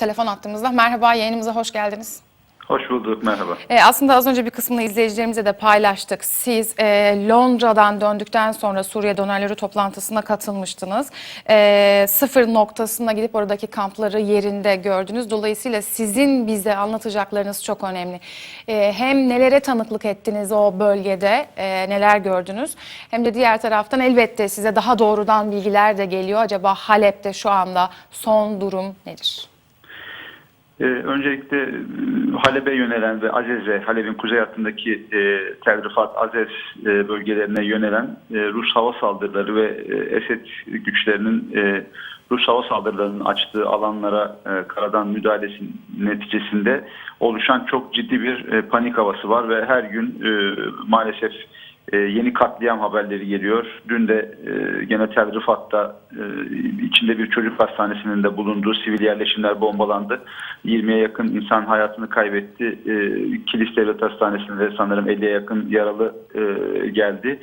telefon attığımızda. Merhaba yayınımıza hoş geldiniz. Hoş bulduk, merhaba. E, aslında az önce bir kısmını izleyicilerimize de paylaştık. Siz e, Londra'dan döndükten sonra Suriye Donerleri toplantısına katılmıştınız. E, sıfır noktasına gidip oradaki kampları yerinde gördünüz. Dolayısıyla sizin bize anlatacaklarınız çok önemli. E, hem nelere tanıklık ettiniz o bölgede, e, neler gördünüz. Hem de diğer taraftan elbette size daha doğrudan bilgiler de geliyor. Acaba Halep'te şu anda son durum nedir? Ee, öncelikle e, Halep'e yönelen ve Azez'e, Halep'in kuzey hattındaki e, Tel Rifat, Azez e, bölgelerine yönelen e, Rus hava saldırıları ve e, Esed güçlerinin e, Rus hava saldırılarının açtığı alanlara e, karadan müdahalesi neticesinde oluşan çok ciddi bir e, panik havası var ve her gün e, maalesef e, yeni katliam haberleri geliyor. Dün de e, gene Tel Rifat'ta e, içinde bir çocuk hastanesinin de bulunduğu sivil yerleşimler bombalandı. 20'ye yakın insan hayatını kaybetti. E, Kilis Devlet Hastanesi'nde sanırım 50'ye yakın yaralı e, geldi.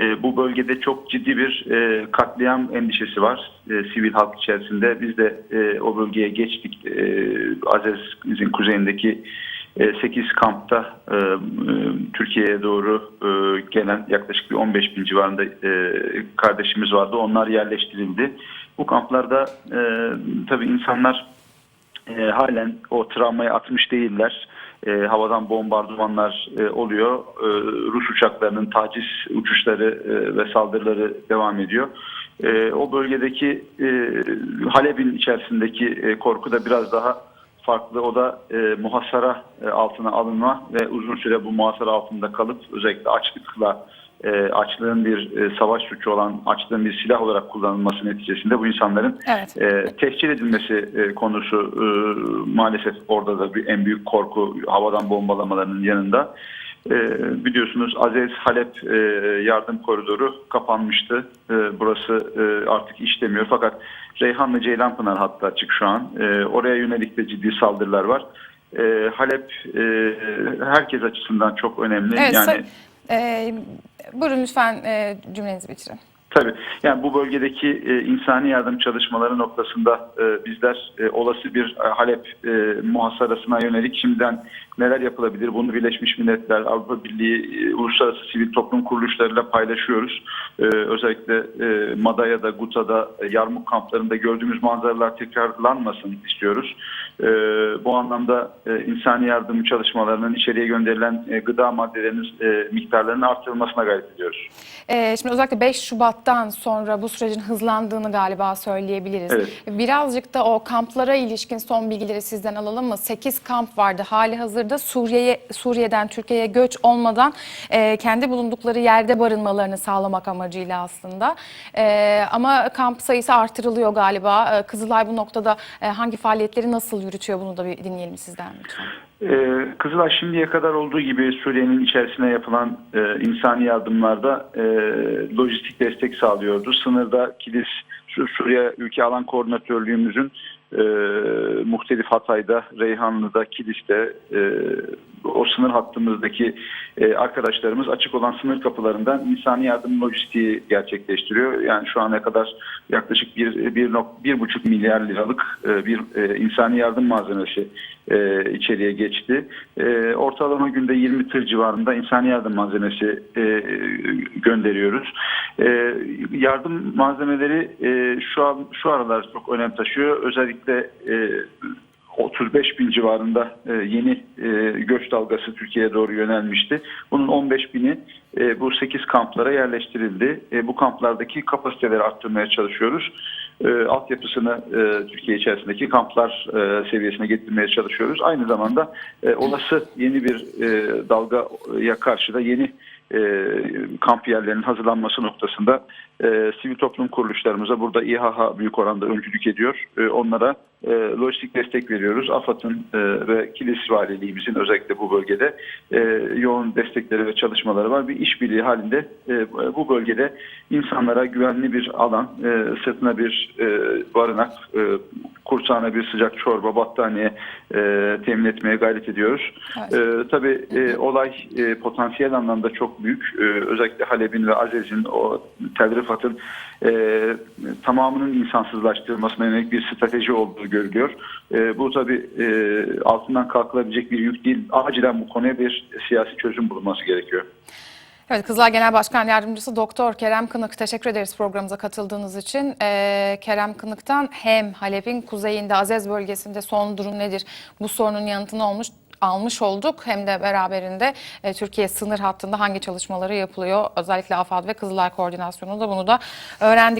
E, bu bölgede çok ciddi bir katliam endişesi var sivil halk içerisinde. Biz de o bölgeye geçtik. E, Azez'in kuzeyindeki 8 kampta e, e, Türkiye'ye doğru e, gelen yaklaşık bir 15 bin civarında e, kardeşimiz vardı. Onlar yerleştirildi. Bu kamplarda e, tabii insanlar e, halen o travmayı atmış değiller. E, havadan bombardımanlar e, oluyor. E, Rus uçaklarının taciz uçuşları e, ve saldırıları devam ediyor. E, o bölgedeki e, Halep'in içerisindeki e, korku da biraz daha farklı. O da e, muhasara e, altına alınma ve uzun süre bu muhasara altında kalıp özellikle açlıkla e, açlığın bir e, savaş suçu olan açlığın bir silah olarak kullanılması neticesinde bu insanların Evet. e, tehcir edilmesi e, konusu e, maalesef orada da bir en büyük korku havadan bombalamalarının yanında. E, biliyorsunuz Azez Halep e, yardım koridoru kapanmıştı. E, burası e, artık işlemiyor fakat Reyhanlı Ceylanpınar hattı açık şu an. E, oraya yönelik de ciddi saldırılar var. E, Halep e, herkes açısından çok önemli. Evet, yani e, buyurun lütfen e, cümlenizi bitirin. Tabii. Yani bu bölgedeki e, insani yardım çalışmaları noktasında e, bizler e, olası bir e, Halep e, muhasarasına yönelik şimdiden neler yapılabilir? Bunu Birleşmiş Milletler, Avrupa Birliği, e, uluslararası sivil toplum kuruluşlarıyla paylaşıyoruz. E, özellikle e, Madaya'da, Guta'da, e, Yarmuk kamplarında gördüğümüz manzaralar tekrarlanmasın istiyoruz. E, bu anlamda e, insani yardım çalışmalarının içeriye gönderilen e, gıda maddelerinin e, miktarlarının artırılmasına gayret ediyoruz. Ee, şimdi özellikle 5 Şubat'tan sonra bu sürecin hızlandığını galiba söyleyebiliriz. Evet. Birazcık da o kamplara ilişkin son bilgileri sizden alalım mı? 8 kamp vardı. Hali hazırda Suriye'ye Suriye'den Türkiye'ye göç olmadan e, kendi bulundukları yerde barınmalarını sağlamak amacıyla aslında. E, ama kamp sayısı artırılıyor galiba. E, Kızılay bu noktada e, hangi faaliyetleri nasıl yürütüyor bunu da bir dinleyelim sizden lütfen. Ee, Kızılay şimdiye kadar olduğu gibi Suriye'nin içerisine yapılan e, insani yardımlarda e, lojistik destek sağlıyordu. Sınırda Kilis Su- Suriye Ülke Alan Koordinatörlüğümüzün e, muhtelif Hatay'da, Reyhanlı'da, Kilis'te e, o sınır hattımızdaki e, arkadaşlarımız açık olan sınır kapılarından insani yardım lojistiği gerçekleştiriyor. Yani şu ana kadar yaklaşık bir, bir, nok- bir buçuk milyar liralık e, bir e, insani yardım malzemesi e, içeriye geçti. E, ortalama günde 20 tır civarında insani yardım malzemesi e, gönderiyoruz. E, yardım malzemeleri e, şu an şu aralar çok önem taşıyor. Özellikle e, 35 bin civarında e, yeni e, göç dalgası Türkiye'ye doğru yönelmişti. Bunun 15 bini e, bu 8 kamplara yerleştirildi. Bu kamplardaki kapasiteleri arttırmaya çalışıyoruz. Altyapısını Türkiye içerisindeki kamplar seviyesine getirmeye çalışıyoruz. Aynı zamanda olası yeni bir dalgaya karşı da yeni e, kamp yerlerinin hazırlanması noktasında e, sivil toplum kuruluşlarımıza burada İHA büyük oranda öncülük ediyor. E, onlara e, lojistik destek veriyoruz. AFAD'ın e, ve Kilis Valiliğimizin özellikle bu bölgede e, yoğun destekleri ve çalışmaları var. Bir işbirliği halinde e, bu bölgede insanlara güvenli bir alan, e, sırtına bir e, barınak, e, kursağına bir sıcak çorba, battaniye e, temin etmeye gayret ediyoruz. Evet. E, tabii e, olay e, potansiyel anlamda çok büyük. E, özellikle Halep'in ve Azez'in o Tel Rifat'ın e, tamamının insansızlaştırılmasına yönelik bir strateji olduğu görülüyor. E, bu tabii e, altından kalkılabilecek bir yük değil. Acilen bu konuya bir siyasi çözüm bulunması gerekiyor. Evet, Kızılay Genel Başkan Yardımcısı Doktor Kerem Kınık teşekkür ederiz programımıza katıldığınız için. Ee, Kerem Kınık'tan hem Halep'in kuzeyinde Azez bölgesinde son durum nedir bu sorunun yanıtını olmuş almış olduk hem de beraberinde e, Türkiye sınır hattında hangi çalışmaları yapılıyor özellikle AFAD ve Kızılay koordinasyonunda bunu da öğrendik.